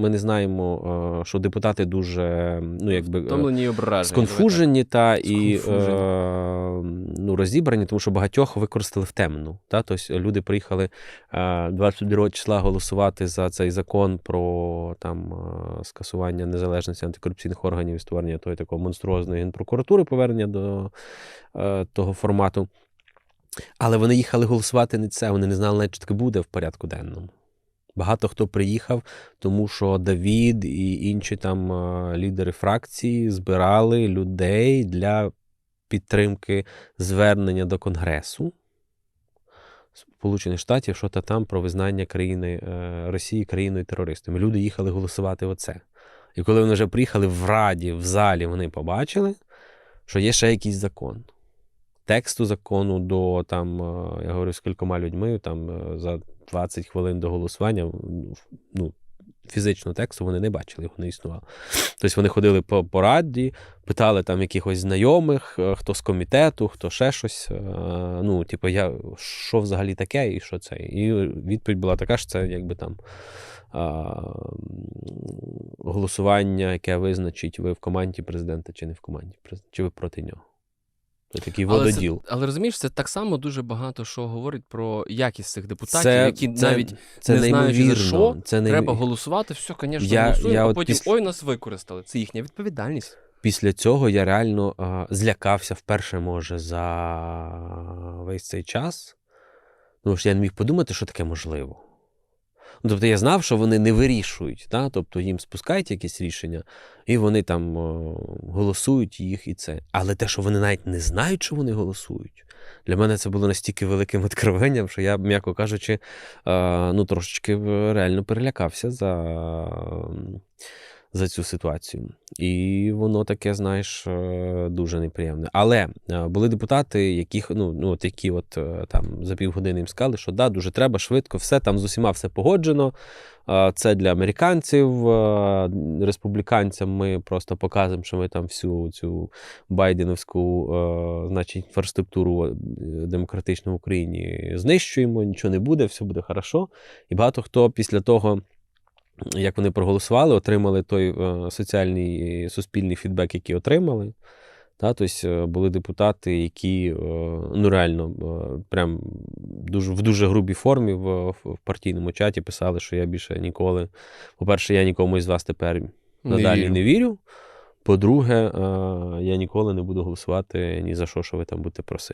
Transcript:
Ми не знаємо, е, що депутати дуже ну, якби, е, Втомлені ображені. сконфужені та і е, Сконфужені. ну, розібрані, тому що багатьох використали в темну. Та? Тобто люди приїхали е, 22 числа голосувати за цей закон про там, скасування незалежності антикорупційних органів і створення тої такої монструозної генпрокуратури, повернення до того формату. Але вони їхали голосувати не це, вони не знали, навіть, що таке буде в порядку денному. Багато хто приїхав, тому що Давід і інші там лідери фракції збирали людей для підтримки звернення до Конгресу Сполучених Штатів, що та там про визнання країни е, Росії країною терористом. І Люди їхали голосувати оце. І коли вони вже приїхали в Раді, в залі, вони побачили, що є ще якийсь закон. Тексту закону до там, е, я говорю з кількома людьми, там е, за 20 хвилин до голосування, ну, фізично тексту вони не бачили, його не існувало. Тобто вони ходили по, по раді, питали там якихось знайомих, е, хто з комітету, хто ще щось. Ну, типу, я, що взагалі таке і що це? І відповідь була така, що це якби там голосування, яке визначить, ви в команді президента чи не в команді президента, чи ви проти нього. Це такий Але, це, але розумієш, це так само дуже багато що говорить про якість цих депутатів, Це, які це, навіть це не знаючи за що, це неймовірно. треба голосувати, все, звісно, Я- голосуємо, я а от потім після- ой, нас використали. Це їхня відповідальність. після цього я реально а, злякався вперше, може, за весь цей час. Ну, що я не міг подумати, що таке можливо. Ну, тобто я знав, що вони не вирішують, да? тобто їм спускають якісь рішення, і вони там о, голосують їх і це. Але те, що вони навіть не знають, що вони голосують, для мене це було настільки великим відкриванням, що я, м'яко кажучи, е, ну, трошечки е, реально перелякався за, за цю ситуацію. І воно таке, знаєш, е, дуже неприємне. Але е, були депутати, яких, ну, ну, от які от е, там за півгодини їм сказали, що да, дуже треба, швидко, все там з усіма все погоджено. Це для американців, республіканцям ми просто показуємо, що ми там всю цю байденовську значить, інфраструктуру демократичну в Україні знищуємо, нічого не буде, все буде хорошо. І багато хто після того як вони проголосували, отримали той е, соціальний і суспільний фідбек, який отримали. Та, тобто е, були депутати, які е, ну реально е, прям дуже, в дуже грубій формі в, в партійному чаті писали, що я більше ніколи. По-перше, я нікому із вас тепер надалі вірю. не вірю. По-друге, е, я ніколи не буду голосувати ні за що, що ви там будете просити.